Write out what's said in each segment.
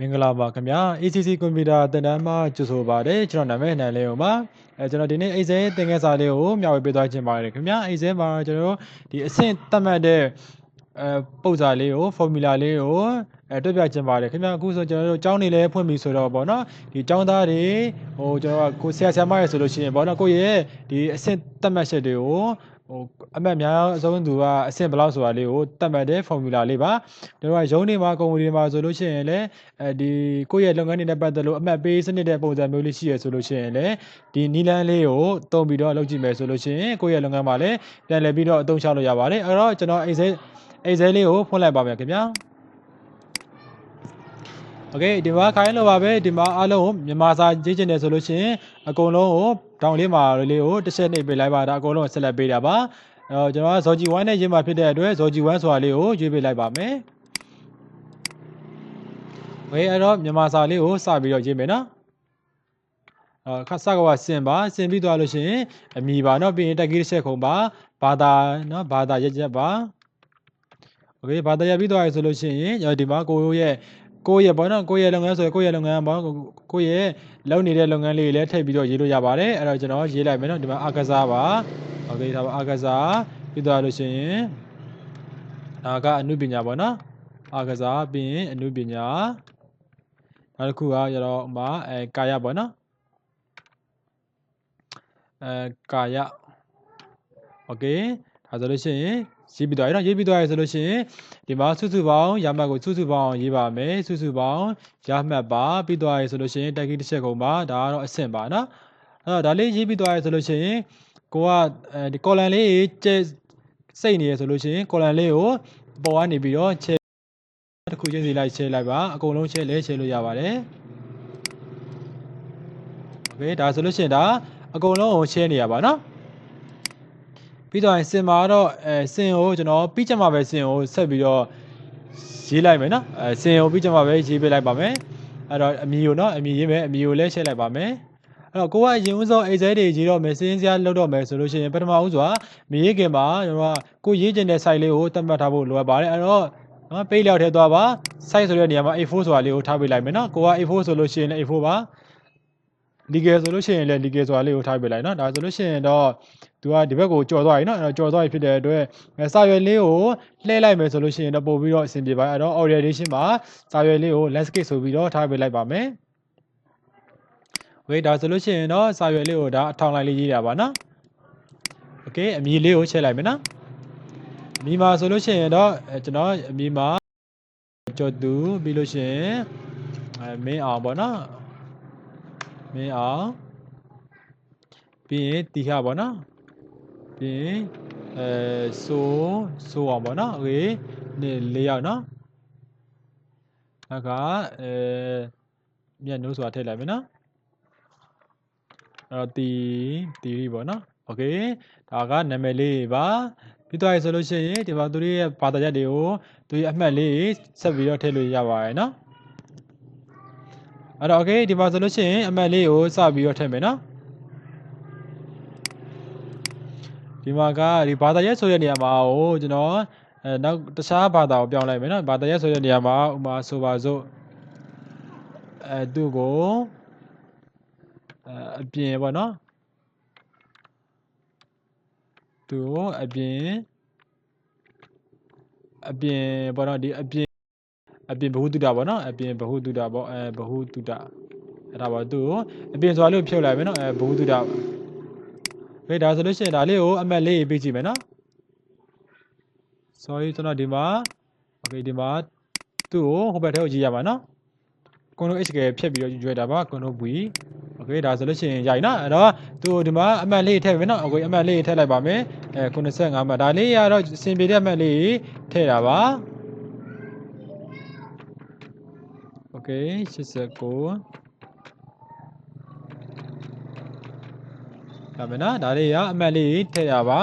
မင်္ဂလာပါခင်ဗျာ ACC ကွန်ပျူတာသင်တန်းမှာကြိုဆိုပါရစေကျွန်တော်နာမည်နိုင်လေးအောင်ပါအဲကျွန်တော်ဒီနေ့အိတ်ဆဲသင်ခန်းစာလေးကိုမျှဝေပေးသွားခြင်းပါတယ်ခင်ဗျာအိတ်ဆဲမှာကျွန်တော်တို့ဒီအဆင့်သတ်မှတ်တဲ့အဲပုံစံလေးကို formula လေးကိုအဲတွေ့ပြခြင်းပါတယ်ခင်ဗျာအခုဆိုကျွန်တော်တို့ကျောင်းနေလဲဖွင့်ပြီဆိုတော့ဗောနော်ဒီကျောင်းသားတွေဟိုကျွန်တော်ကကိုဆရာဆရာမရဆိုလို့ရှိရင်ဗောနော်ကိုယ့်ရဲ့ဒီအဆင့်သတ်မှတ်ချက်တွေကို ဟိုအမှတ်များအဆုံးသူကအဆင့်ဘယ်လောက်ဆိုတာလေးကိုသတ်မှတ်တဲ့ formula လေးပါကျွန်တော်ကရုံးနေမှာကုမ္ပဏီတွေမှာဆိုလို့ရှိရင်လည်းအဲဒီကိုယ့်ရဲ့လုပ်ငန်းတွေနဲ့ပတ်သက်လို့အမှတ်ပေးစနစ်တဲ့ပုံစံမျိုးလေးရှိရဆိုလို့ရှိရင်လည်းဒီနီလန်းလေးကိုတုံးပြီးတော့လုပ်ကြည့်မယ်ဆိုလို့ရှိရင်ကိုယ့်ရဲ့လုပ်ငန်းမှာလည်းပြန်လည်ပြီးတော့အသုံးချလို့ရပါတယ်အဲ့တော့ကျွန်တော်အိတ်ဆဲအိတ်ဆဲလေးကိုဖွင့်လိုက်ပါမယ်ခင်ဗျာ โอเคဒီမှာခိုင်းလို့ပါပဲဒီမှာအားလုံးကိုမြန်မာစာရေးချင်တယ်ဆိုလို့ရှိရင်အကုန်လုံးကိုဒေါင်လေးမှာလေးကိုတစ်ချက်နှိပ်ပေးလိုက်ပါဒါအကုန်လုံးဆက်လက်ပေးတာပါအဲတော့ကျွန်တော်ကဇော်ဂျီ1နဲ့ရေးမှာဖြစ်တဲ့အတွက်ဇော်ဂျီ1ဆိုတာလေးကိုရွေးပေးလိုက်ပါမယ်โอเคအဲ့တော့မြန်မာစာလေးကိုစပြီးတော့ရေးမယ်နော်အော်ခါစကွာစင်ပါစင်ပြီးသွားလို့ရှိရင်အမည်ပါเนาะပြီးရင်တက်ကြီးတစ်ချက်ခုံပါဘာသာเนาะဘာသာရက်ချက်ပါโอเคဘာသာရက်ပြီးသွားရဆိုလို့ရှိရင်ဒီမှာကိုရဲ့ ကိုယ့်ရဲ့ဘောနော်ကိုယ့်ရဲ့လုပ်ငန်းဆိုရင်ကိုယ့်ရဲ့လုပ်ငန်းဘောကိုယ့်ရဲ့လုပ်နေတဲ့လုပ်ငန်းလေးတွေလည်းထည့်ပြီးတော့ရေးလို့ရပါတယ်အဲ့တော့ကျွန်တော်ရေးလိုက်မယ်နော်ဒီမှာအကစားပါโอเคဒါပါအကစားပြီးသွားလို့ရှိရင်ဒါကအနုပညာပေါ့နော်အကစားပြီးရင်အနုပညာနောက်တစ်ခုကရတော့ဥမာအဲကာယပေါ့နော်အဲကာယโอเคဒါဆိုလို့ရှိရင် ရေးပြီးသွားရနော်ရေးပြီးသွားရဆိုလို့ရှိရင်ဒီမှာစုစုပေါင်းရမှတ်ကိုစုစုပေါင်းရေးပါမယ်စုစုပေါင်းရမှတ်ပါပြီးသွားရဆိုလို့ရှိရင်တက်ကြီးတစ်ချက်ကုန်ပါဒါကတော့အဆင့်ပါနော်အဲ့တော့ဒါလေးရေးပြီးသွားရဆိုလို့ရှိရင်ကိုကအဲဒီ column လေးကျဲစိတ်နေရဆိုလို့ရှိရင် column လေးကိုပေါ်ကနေပြီးတော့ချဲတစ်ခုချင်းစီလိုက်ချဲလိုက်ပါအကုန်လုံးချဲလဲချဲလို့ရပါတယ်โอเคဒါဆိုလို့ရှိရင်ဒါအကုန်လုံးကိုချဲနေရပါနော် ပြီးတော့စင်မှာတော့အဲစင်ကိုကျွန်တော်ပြီးချက်မှာပဲစင်ကိုဆက်ပြီးတော့ရေးလိုက်မယ်နော်အဲစင်ကိုပြီးချက်မှာပဲရေးပေးလိုက်ပါမယ်အဲ့တော့အမီကိုနော်အမီရေးမယ်အမီကိုလည်းရှင်းလိုက်ပါမယ်အဲ့တော့ကိုကအရင်ဦးဆုံးအိတ်ဆဲတွေရေးတော့မယ်စင်းစရာလောက်တော့မယ်ဆိုလို့ရှိရင်ပထမဦးစွာမရေးခင်မှာကျွန်တော်ကကိုရေးချင်တဲ့ site လေးကိုတတ်မှတ်ထားဖို့လိုအပ်ပါတယ်အဲ့တော့နော်ပေးလျောက်ထဲသွားပါ site ဆိုတဲ့နေရာမှာ A4 ဆိုတာလေးကိုထားပေးလိုက်မယ်နော်ကိုက A4 ဆိုလို့ရှိရင်လည်း A4 ပါ legal ဆိုလို့ရှိရင်လည်း legal ဆိုတာလေးကိုထားပေးလိုက်နော်ဒါဆိုလို့ရှိရင်တော့ သူကဒီဘက်ကိုကြော်သွားပြီနော်အဲ့တော့ကြော်သွားပြီဖြစ်တဲ့အတွက်စာရွက်လေးကိုလှည့်လိုက်မယ်ဆိုလို့ရှိရင်တော့ပို့ပြီးတော့အဆင်ပြေပါအဲ့တော့ orientation မှာစာရွက်လေးကို landscape ဆိုပြီးတော့ထားပေးလိုက်ပါမယ်ဝေးဒါဆိုလို့ရှိရင်တော့စာရွက်လေးကိုဒါအထောင်လိုက်လေးရေးတာပါနော်โอเคအမည်လေးကိုချက်လိုက်မယ်နော်အမည်မှာဆိုလို့ရှိရင်တော့အဲကျွန်တော်အမည်မှာကြော်သူပြီးလို့ရှိရင်အဲမင်းအောင်ပေါ့နော်မင်းအောင်ပြီးရင်တီခပေါ့နော် ပြီးရင်အဲဆိုဆိုအောင်ပေါ့နော်โอเคနေ၄ယောက်နော်နောက်ကအဲမျက်နှုတ်ဆိုတာထည့်လိုက်မယ်နော်အဲ့တော့တီတီရီပေါ့နော်โอเคဒါကနာမည်လေးပါပြီးတော့ရဆိုလို့ရှိရင်ဒီမှာသူတို့ရဲ့ဘာသာချက်တွေကိုသူရဲ့အမှတ်လေးဆက်ပြီးတော့ထည့်လို့ရပါတယ်နော်အဲ့တော့ okay ဒီမှာဆိုလို့ရှိရင်အမှတ်လေးကိုစပြီးတော့ထည့်မယ်နော် ဒီမှာကဒီဘာသာရက်ဆိုတဲ့နေရာမှာဟိုကျွန်တော်အဲနောက်တခြားဘာသာကိုပြောင်းလိုက်မယ်နော်ဘာသာရက်ဆိုတဲ့နေရာမှာဥမာဆိုပါစို့အဲသူ့ကိုအဲအပြင်ပေါ့နော်သူ့ကိုအပြင်အပြင်ပေါ့နော်ဒီအပြင်အပြင်ဘဟုတုတပေါ့နော်အပြင်ဘဟုတုတပေါ့အဲဘဟုတုတအဲ့ဒါပေါ့သူ့ကိုအပြင်ဆိုတာလို့ဖြုတ်လိုက်မယ်နော်အဲဘဟုတုတ ဒဟေးဒါဆိုလို့ရှိရင်ဒါလေးကိုအမှတ်လေးပေးကြည့်မယ်နော် sorry ကျွန်တော်ဒီမှာ okay ဒီမှာသူ့ကိုဟိုဘက်ထဲကိုကြည့်ရပါနော် control h ကဖြတ်ပြီးတော့ရွေးတာပါ control v okay ဒါဆိုလို့ရှိရင်ရိုက်နော်အဲ့တော့သူဒီမှာအမှတ်လေးထည့်မယ်နော် okay အမှတ်လေးထည့်လိုက်ပါမယ်အဲ95မှတ်ဒါလေးရတော့အစင်ပြေတဲ့အမှတ်လေးထည့်တာပါ okay 89 ဒါမယ်နော်ဒါလေးရအမှတ်လေးထည့်ရပါ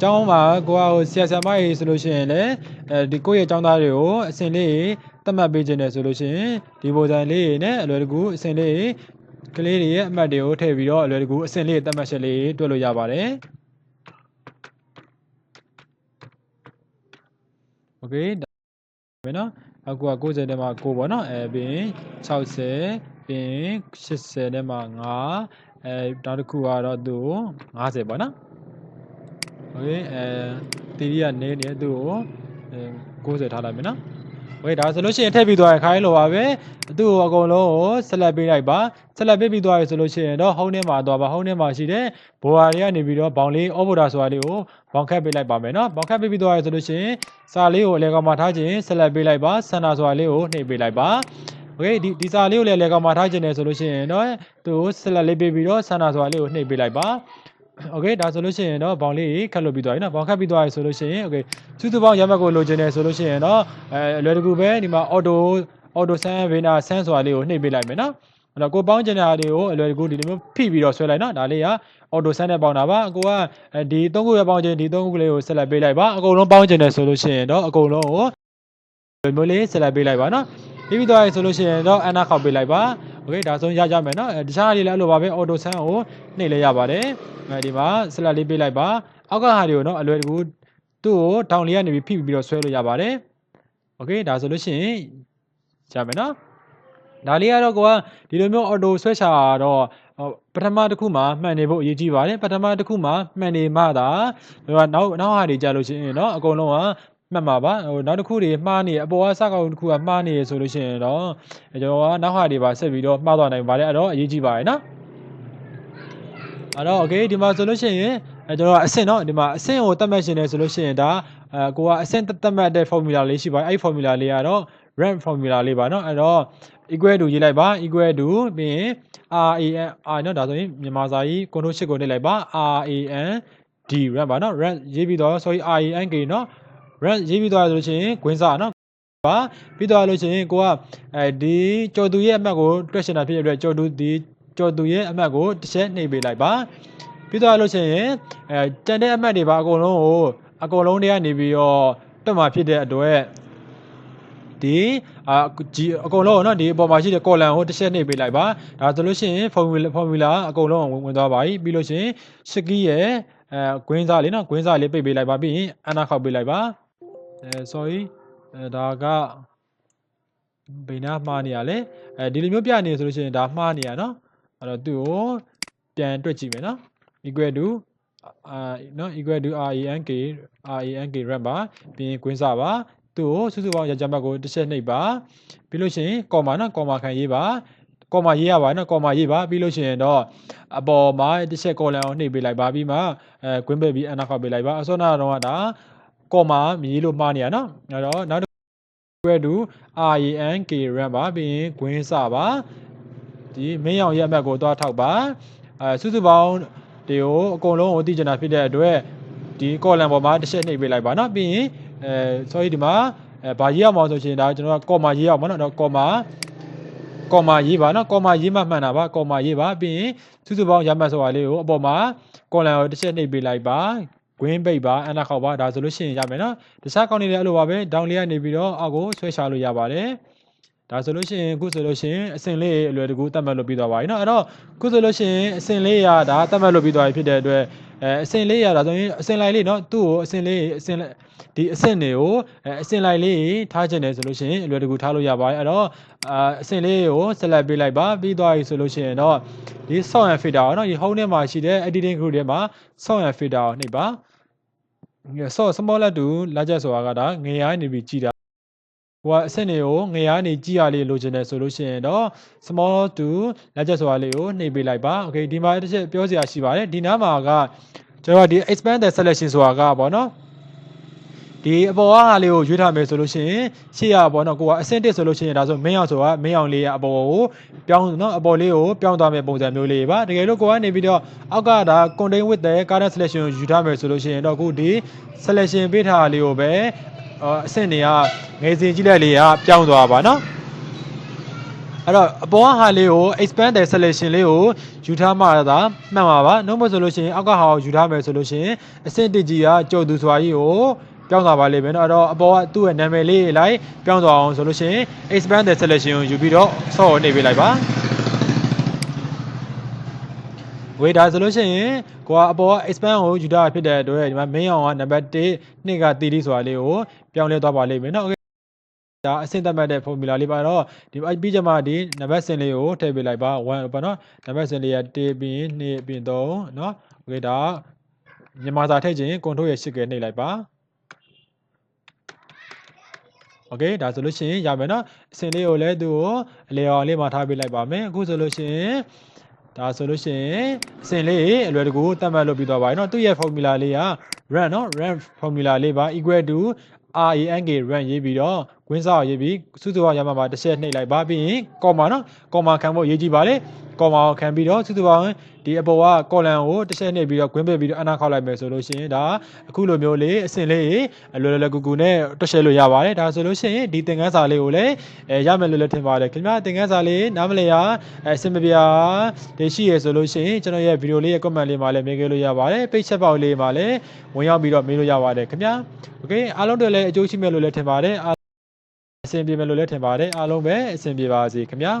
ကျောင်းမှာကိုကဟိုဆရာဆရာမကြီးဆိုလို့ရှိရင်လည်းအဲဒီကိုယ့်ရဲ့ကျောင်းသားတွေကိုအစင်လေးသတ်မှတ်ပေးခြင်းနဲ့ဆိုလို့ရှိရင်ဒီပုံစံလေးနဲ့အလွယ်တကူအစင်လေးကလေးတွေရဲ့အမှတ်တွေကိုထည့်ပြီးတော့အလွယ်တကူအစင်လေးသတ်မှတ်ချက်လေးတွက်လို့ရပါတယ်โอเคမယ်နော် အခုက90ထဲမှာ9ပေါ့နော်အဲပြီးရင်60ပြီးရင်80ထဲမှာ9 အဲနောက်တစ်ခုကတော့သူ့50ပေါ့နော်โอเคအဲတီရီကနေနေသူ့ကိုအဲ90ထားလိုက်မယ်နော်โอเคဒါဆိုလို့ရှိရင်ထည့်ပြီးသွားရင်ခိုင်းလိုပါပဲသူ့ကိုအကုန်လုံးကိုဆက်လက်ပေးလိုက်ပါဆက်လက်ပေးပြီးသွားပြီဆိုလို့ရှိရင်တော့ဟုံးထဲမှာသွားပါဟုံးထဲမှာရှိတဲ့ဘိုဟာတွေကနေပြီးတော့ဘောင်လေးအော်ဘော်ဒါဆိုတာလေးကိုဘောင်ခတ်ပေးလိုက်ပါမယ်နော်ဘောင်ခတ်ပေးပြီးသွားပြီဆိုလို့ရှိရင်စာလေးကိုအလဲကောင်မှာထားခြင်းဆက်လက်ပေးလိုက်ပါဆန္ဒဆိုတာလေးကိုနှိပ်ပေးလိုက်ပါ โอเคဒီဒီစာလေးကိုလည်းလေကောင်မှာထားခြင်းတယ်ဆိုလို့ရှိရင်တော့သူ့ကိုဆက်လက်လေးပေးပြီးတော့ဆန္ဒဆိုတာလေးကိုနှိပ်ပေးလိုက်ပါโอเคဒါဆိုလို့ရှိရင်တော့ဘောင်လေးခတ်လို့ပြီးသွားပြီနော်ဘောင်ခတ်ပြီးသွားပြီဆိုလို့ရှိရင်โอเคစုစုပေါင်းရမှတ်ကိုလိုချင်တယ်ဆိုလို့ရှိရင်တော့အဲအလွယ်တကူပဲဒီမှာ auto auto send ဗေနာဆန်းဆိုတာလေးကိုနှိပ်ပေးလိုက်မယ်နော်အဲ့တော့ကိုပေါင်းချင်တဲ့ဟာတွေကိုအလွယ်တကူဒီလိုမျိုးဖိပြီးတော့ဆွဲလိုက်နော်ဒါလေးက auto send နဲ့ပေါင်းတာပါအကိုကဒီ၃ခုပဲပေါင်းချင်ဒီ၃ခုကလေးကိုဆက်လက်ပေးလိုက်ပါအကုန်လုံးပေါင်းချင်တယ်ဆိုလို့ရှိရင်တော့အကုန်လုံးကိုဒီမျိုးလေးဆက်လက်ပေးလိုက်ပါနော် ပြီးပြီးသွားပြီဆိုလို့ရှိရင်တော့အနာခောက်ပေးလိုက်ပါโอเคဒါဆိုရကြမယ်နော်အဲတခြားဟာတွေလည်းအဲ့လိုပါပဲ auto send ကိုနှိပ်လဲရပါတယ်အဲဒီမှာဆက်လက်လေးပေးလိုက်ပါအောက်ကဟာတွေကိုနော်အလွယ်တကူသူ့ကိုတောင်လေးကနေပြီးဖိပြီးတော့ဆွဲလို့ရပါတယ်โอเคဒါဆိုလို့ရှိရင်ရမယ်နော်ဒါလေးကတော့ကိုကဒီလိုမျိုး auto ဆွဲချတော့ပထမတစ်ခုမှာမှန်နေဖို့အရေးကြီးပါတယ်ပထမတစ်ခုမှာမှန်နေမှသာဟိုကနောက်နောက်ဟာတွေကြာလို့ရှိရင်เนาะအကုန်လုံးက မှတ်မှာပါဟိုနောက်တစ်ခုတွေမှားနေအပေါ်ကစကောက်တစ်ခုကမှားနေဆိုလို့ရှိရင်တော့ကျွန်တော်ကနောက်ဟာတွေပါဆက်ပြီးတော့မှားသွားနိုင်ပါတယ်အဲ့တော့အရေးကြီးပါတယ်เนาะအဲ့တော့ okay ဒီမှာဆိုလို့ရှိရင်အဲကျွန်တော်ကအဆင့်เนาะဒီမှာအဆင့်ကိုတတ်မှတ်ရှင်နေဆိုလို့ရှိရင်ဒါအဲကိုကအဆင့်တတ်မှတ်တဲ့ formula လေးရှိပါတယ်အဲ့ formula လေးကတော့ rank formula လေးပါเนาะအဲ့တော့ equal to ရေးလိုက်ပါ equal to ပြီးရင် RAN R เนาะဒါဆိုရင်မြန်မာစာကြီး control shift ကိုနှိပ်လိုက်ပါ RAN D rank ပါเนาะ rank ရေးပြီးတော့ sorry RAN K เนาะ run ရေးပြီးသွားတယ်ဆိုလို့ရှိရင်ဂွင်းစားနော်ပါပြီးသွားလို့ရှိရင်ကိုကအဲဒီကျော်သူရဲ့အမှတ်ကိုတွက်ရှင်တာဖြစ်ရတဲ့ကျော်သူဒီကျော်သူရဲ့အမှတ်ကိုတစ်ချက်နှိပ်ပေးလိုက်ပါပြီးသွားလို့ရှိရင်အဲတန်တဲ့အမှတ်တွေပါအကုန်လုံးကိုအကုန်လုံးတွေကနေပြီးတော့တွက်မှာဖြစ်တဲ့အတွက်ဒီအာဒီအကုန်လုံးနော်ဒီအပေါ်မှာရှိတဲ့ column ကိုတစ်ချက်နှိပ်ပေးလိုက်ပါဒါဆိုလို့ရှိရင် formula formula အကုန်လုံးဝင်သွားပါပြီပြီးလို့ရှိရင် ski ရဲ့အဲ green စားလေးနော် green စားလေးပိတ်ပေးလိုက်ပါပြီးရင် ana ခောက်ပေးလိုက်ပါ အဲ sorry ဒါကဘိနာမှားနေရလေအဲဒီလိုမျိုးပြနေဆိုလို့ရှိရင်ဒါမှားနေရနော်အဲ့တော့သူ့ကိုပြန်တွက်ကြည့်မယ်နော် equal to အာနော် equal to rank rank rank ပါပြီးရင်ကွင်းစပါသူ့ကိုစုစုပေါင်းရကြမှတ်ကိုတစ်ချက်နှိပ်ပါပြီးလို့ရှိရင် comma နော် comma ခံရေးပါ comma ရေးရပါနော် comma ရေးပါပြီးလို့ရှိရင်တော့အပေါ်မှာတစ်ချက် column ကိုနှိပ်ပေးလိုက်ပါပြီးမှအဲကွင်းပဲပြီးအနောက်ခောက်ပေးလိုက်ပါအစောနာတော့ကဒါ ကော်မာမြေလို့မှားနေရနော်အဲ့တော့နောက်တစ်ခုကတူ RANK RAM ပါပြီးရင်ဂွင်းစပါဒီမင်းရောင်ရက်မှတ်ကိုသွားထောက်ပါအဲစုစုပေါင်းဒီကိုအကုန်လုံးကိုသိကျင်တာဖြစ်တဲ့အတွက်ဒီကော်လံပေါ်မှာတစ်ချက်နှိပ်ပေးလိုက်ပါနော်ပြီးရင်အဲ sorry ဒီမှာအဲဘာရေးရမအောင်ဆိုရှင်ဒါကျွန်တော်ကကော်မာရေးရအောင်နော်တော့ကော်မာကော်မာရေးပါနော်ကော်မာရေးမှမှန်တာပါကော်မာရေးပါပြီးရင်စုစုပေါင်းရမှတ်ဆိုတာလေးကိုအပေါ်မှာကော်လံကိုတစ်ချက်နှိပ်ပေးလိုက်ပါ green ပိတ်ပါအနာခောက်ပါဒါဆိုလို့ရှိရင်ရမယ်เนาะတခြားကောင်းနေလည်းအဲ့လိုပါပဲ down လေးကနေပြီးတော့အောက်ကိုဆွဲချလို့ရပါတယ်ဒါဆိုလို့ရှိရင်အခုဆိုလို့ရှိရင်အစင်လေးအလွယ်တကူတတ်မှတ်လို့ပြီးသွားပါပြီเนาะအဲ့တော့အခုဆိုလို့ရှိရင်အစင်လေးရဒါတတ်မှတ်လို့ပြီးသွားပြီဖြစ်တဲ့အတွက်အဲအစင်လေးရတာဆိုရင်အစင်လိုက်လေးเนาะသူ့ကိုအစင်လေးအစင်ဒီအစင်တွေကိုအဲအစင်လိုက်လေးထားခြင်းတယ်ဆိုလို့ရှိရင်အလွယ်တကူထားလို့ရပါတယ်အဲ့တော့အာအစင်လေးကို select ပေးလိုက်ပါပြီးသွားပြီဆိုလို့ရှိရင်တော့ဒီ sort and filter เนาะဒီ home ထဲမှာရှိတဲ့ editing group ထဲမှာ sort and filter ကိုနှိပ်ပါ so small လက်တူ larger ဆိုတာကဒါငယ်ရိုင်းနေပြီးကြည်တာဟိုကအဆင့်တွေကိုငယ်ရိုင်းနေကြည်ရလေးလိုချင်တယ်ဆိုလို့ရှိရင်တော့ small to larger ဆိုတာလေးကိုနှိပ်ပေးလိုက်ပါ okay ဒီမှာတစ်ချက်ပြောစရာရှိပါတယ်ဒီနားမှာကကျွန်တော်ကဒီ expand the selection ဆိုတာကပေါ့နော် ဒီအပေါ်အားဟာလေးကိုရွေးထားမယ်ဆိုလို့ရှိရင်ရှေ့ရပေါ့နော်ကိုကအဆင့်တစ်ဆိုလို့ရှိရင်ဒါဆိုမင်းအောင်ဆိုတာမင်းအောင်လေးရအပေါ်ကိုပြောင်းနော်အပေါ်လေးကိုပြောင်းသွားမယ်ပုံစံမျိုးလေးပါတကယ်လို့ကိုကနေပြီးတော့အောက်ကဒါ contain with the current selection ကိုယူထားမယ်ဆိုလို့ရှိရင်တော့ခုဒီ selection ပေးထားတာလေးကိုပဲအဆင့်တွေကငယ်စဉ်ကြည့်လိုက်လေးကပြောင်းသွားပါနော်အဲ့တော့အပေါ်ဟာလေးကို expand the selection လေးကိုယူထားမှသာမှန်ပါပါနှုတ်မဆိုလို့ရှိရင်အောက်ကဟာကိုယူထားမယ်ဆိုလို့ရှိရင်အဆင့်တစ်ကြီးကကြော်သူစွာကြီးကို ပြောင်းသွားပါလိမ့်မယ်เนาะအဲ့တော့အပေါ်ကသူ့ရဲ့နာမည်လေးလိုက်ပြောင်းသွားအောင်ဆိုလို့ရှိရင် expand the selection ကိုယူပြီးတော့ဆော့ကိုနှိပ်ပေးလိုက်ပါဝေးဒါဆိုလို့ရှိရင်ကိုကအပေါ်က expand ကိုယူထားဖြစ်တဲ့အတွက်ဒီမှာ main အောင်ကနံပါတ်1နှစ်ကတီတီဆိုတာလေးကိုပြောင်းလဲသွားပါလိမ့်မယ်เนาะ ဒါအဆင့်သတ်မှတ်တဲ့ formula လေးပါတော့ဒီအဲ့ပြီးကြမှာဒီနံပါတ်စင်လေးကိုထည့်ပေးလိုက်ပါ1ပေါ့နော်နံပါတ်စင်လေးက1ပြီးရင်2ပြီးရင်3เนาะโอเคဒါမြန်မာစာထည့်ခြင်း control ရဲ့8ကနှိပ်လိုက်ပါ โอเคဒါဆိုလို့ရှိရင်ရမယ်เนาะအဆင်လေးကိုလည်းသူ့ကိုအလေအောင်လေးမှာထားပေးလိုက်ပါမယ်အခုဆိုလို့ရှိရင်ဒါဆိုလို့ရှိရင်အဆင်လေးအလွယ်တကူတတ်မှတ်လုပ်ပြီးသွားပါပြီเนาะသူ့ရဲ့ formula လေးက run เนาะ run formula လေးပါ equal to rank run ရေးပြီးတော့ ဂွင်းစာကိုရေးပြီးစုစုပေါင်းရမှာမှာတစ်ချက်နှိပ်လိုက်ပါပြီးရင်ကော်မာနော်ကော်မာခံဖို့အရေးကြီးပါလေကော်မာကိုခံပြီးတော့စုစုပေါင်းဒီအပေါ်ကကော်လန်ကိုတစ်ချက်နှိပ်ပြီးတော့ဂွင်းပစ်ပြီးတော့အနာခောက်လိုက်မယ်ဆိုလို့ရှိရင်ဒါအခုလိုမျိုးလေးအဆင်လေးအလွယ်လွယ်ကူကူနဲ့တွက်ချက်လို့ရပါတယ်ဒါဆိုလို့ရှိရင်ဒီသင်ခန်းစာလေးကိုလည်းအဲရမယ်လို့လည်းထင်ပါတယ်ခင်ဗျာသင်ခန်းစာလေးနားမလည်ရအဆင်မပြေဒီရှိရဆိုလို့ရှိရင်ကျွန်တော်ရဲ့ဗီဒီယိုလေးရဲ့ comment လေးမှာလည်းမေးခဲ့လို့ရပါတယ် page ချက်ပေါက်လေးမှာလည်းဝင်ရောက်ပြီးတော့မေးလို့ရပါတယ်ခင်ဗျာ okay အားလုံးတွေလည်းအကျိုးရှိမယ်လို့လည်းထင်ပါတယ် အဆင်ပြေမယ်လို့လည်းထင်ပါတယ်အားလုံးပဲအဆင်ပြေပါစေခင်ဗျာ